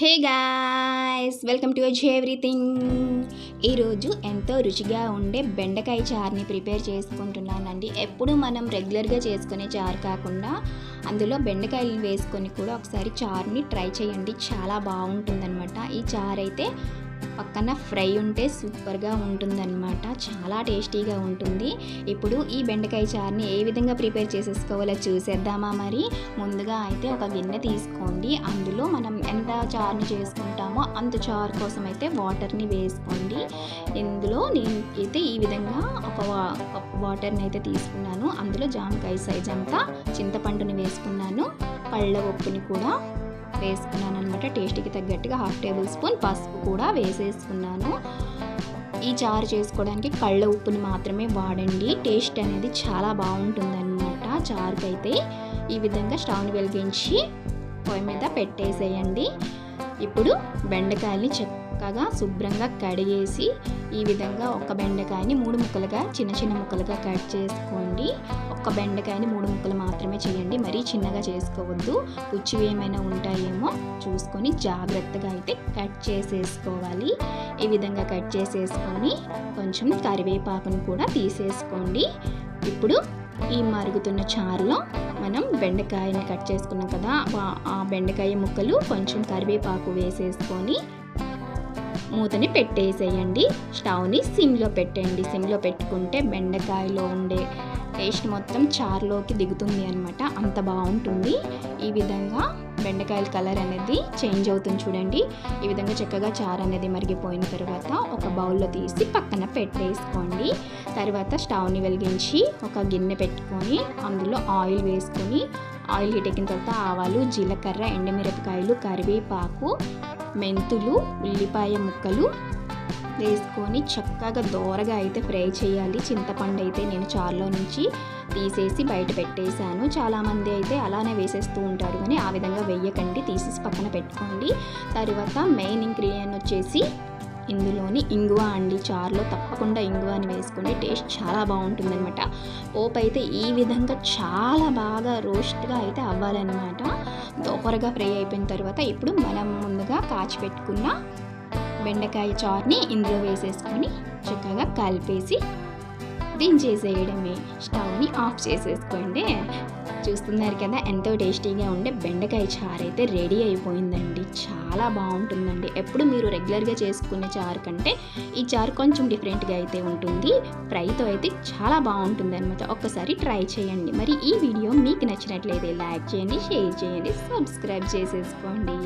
Hey guys welcome to az everything. ఈరోజు ఎంతో రుచిగా ఉండే బెండకాయ చారుని ప్రిపేర్ చేసుకుంటున్నానండి. ఎప్పుడు మనం రెగ్యులర్గా చేసుకునే చారు కాకుండా అందులో బెండకాయలు వేసుకొని కూడా ఒకసారి చారుని ట్రై చేయండి. చాలా బాగుంటుందన్నమాట. ఈ చారు అయితే పక్కన ఫ్రై ఉంటే సూపర్గా ఉంటుందన్నమాట. చాలా టేస్టీగా ఉంటుంది. ఇప్పుడు ఈ బెండకాయ చారుని ఏ విధంగా ప్రిపేర్ చేసేసుకోవాలో చూసేద్దామా మరి? ముందుగా అయితే ఒక గిన్నె తీసుకోండి. అందులో మనం ఎంత చారుని చేసుకుంటామో అంత చారు కోసం అయితే వాటర్ని వేసుకోండి. ఇందులో నేను అయితే ఈ విధంగా ఒక వా- కప్ వాటర్ని అయితే తీసుకున్నాను. అందులో జామకాయ సైజ్ అంతా చింతపండుని వేసుకున్నాను. పళ్ళ ఉప్పుని కూడా వేసుకున్నాను అనమాట టేస్ట్కి తగ్గట్టుగా హాఫ్ టేబుల్ స్పూన్ పసుపు కూడా వేసేసుకున్నాను. ఈ చారు చేసుకోవడానికి కళ్ళ ఉప్పుని మాత్రమే వాడండి. టేస్ట్ అనేది చాలా బాగుంటుందన్నమాట చారుకైతే. అయితే ఈ విధంగా స్టవ్ని వెలిగించి పొయ్యి మీద పెట్టేసేయండి. ఇప్పుడు బెండకాయల్ని చక్కగా శుభ్రంగా కడిగేసి ఈ విధంగా ఒక బెండకాయని మూడు ముక్కలుగా చిన్న చిన్న ముక్కలుగా కట్ చేసుకోండి. ఒక్క బెండకాయని మూడు ముక్కలు మాత్రమే చేయండి. మరీ చిన్నగా చేసుకోవద్దు. పుచ్చివి ఏమైనా ఉంటాయేమో చూసుకొని జాగ్రత్తగా అయితే కట్ చేసేసుకోవాలి. ఈ విధంగా కట్ చేసేసుకొని కొంచెం కరివేపాకును కూడా తీసేసుకోండి. ఇప్పుడు ఈ మరుగుతున్న చారులో మనం బెండకాయని కట్ చేసుకున్నాం కదా ఆ- ఆ బెండకాయ ముక్కలు కొంచెం కరివేపాకు వేసేసుకొని మూతని పెట్టేసేయండి. స్టవ్ని సిమ్లో పెట్టండి. సిమ్లో పెట్టుకుంటే బెండకాయలో ఉండే టేస్ట్ మొత్తం చారులోకి దిగుతుంది అనమాట అంత బాగుంటుంది. ఈ విధంగా బెండకాయల కలర్ అనేది చేంజ్ అవుతుంది చూడండి. ఈ విధంగా చక్కగా చారు అనేది మరిగిపోయిన తర్వాత ఒక బౌల్లో తీసి పక్కన పెట్టేసుకోండి. తర్వాత స్టవ్ని వెలిగించి ఒక గిన్నె పెట్టుకొని అందులో ఆయిల్ వేసుకొని ఆయిల్ హీట్ ఎక్కిన తర్వాత ఆవాలు జీలకర్ర ఎండమిరపకాయలు కరివేపాకు మెంతులు ఉల్లిపాయ ముక్కలు వేసుకొని చక్కగా దోరగా అయితే ఫ్రై చేయాలి. చింతపండు అయితే నేను చారులో నుంచి తీసేసి బయట పెట్టేశాను. చాలామంది అయితే అలానే వేసేస్తూ ఉంటారు కానీ ఆ విధంగా వెయ్యకండి తీసేసి పక్కన పెట్టుకోండి. తర్వాత మెయిన్ ఇంగ్రీడియంట్ వచ్చేసి ఇందులోని ఇంగువ అండి. చారులో తప్పకుండా ఇంగువని వేసుకుంటే టేస్ట్ చాలా బాగుంటుందన్నమాట. పోపు అయితే ఈ విధంగా చాలా బాగా రోస్ట్గా అయితే అవ్వాలన్నమాట. దోరగా ఫ్రై అయిపోయిన తర్వాత ఇప్పుడు మనం ముందుగా కాచి పెట్టుకున్న బెండకాయ చారుని ఇందులో వేసేసుకొని చక్కగా కలిపేసి దించేసేయడమే స్టవ్ని ఆఫ్ చేసేసుకోండి. చూస్తున్నారు కదా ఎంతో టేస్టీగా ఉండే బెండకాయ చారు అయితే రెడీ అయిపోయిందండి. చాలా బాగుంటుందండి. ఎప్పుడు మీరు రెగ్యులర్గా చేసుకునే చారు కంటే ఈ చారు కొంచెం డిఫరెంట్గా అయితే ఉంటుంది. ఫ్రైతో అయితే చాలా బాగుంటుంది అనమాట ఒక్కసారి ట్రై చేయండి. మరి ఈ వీడియో మీకు నచ్చినట్లయితే లైక్ చేయండి షేర్ చేయండి సబ్స్క్రైబ్ చేసేసుకోండి.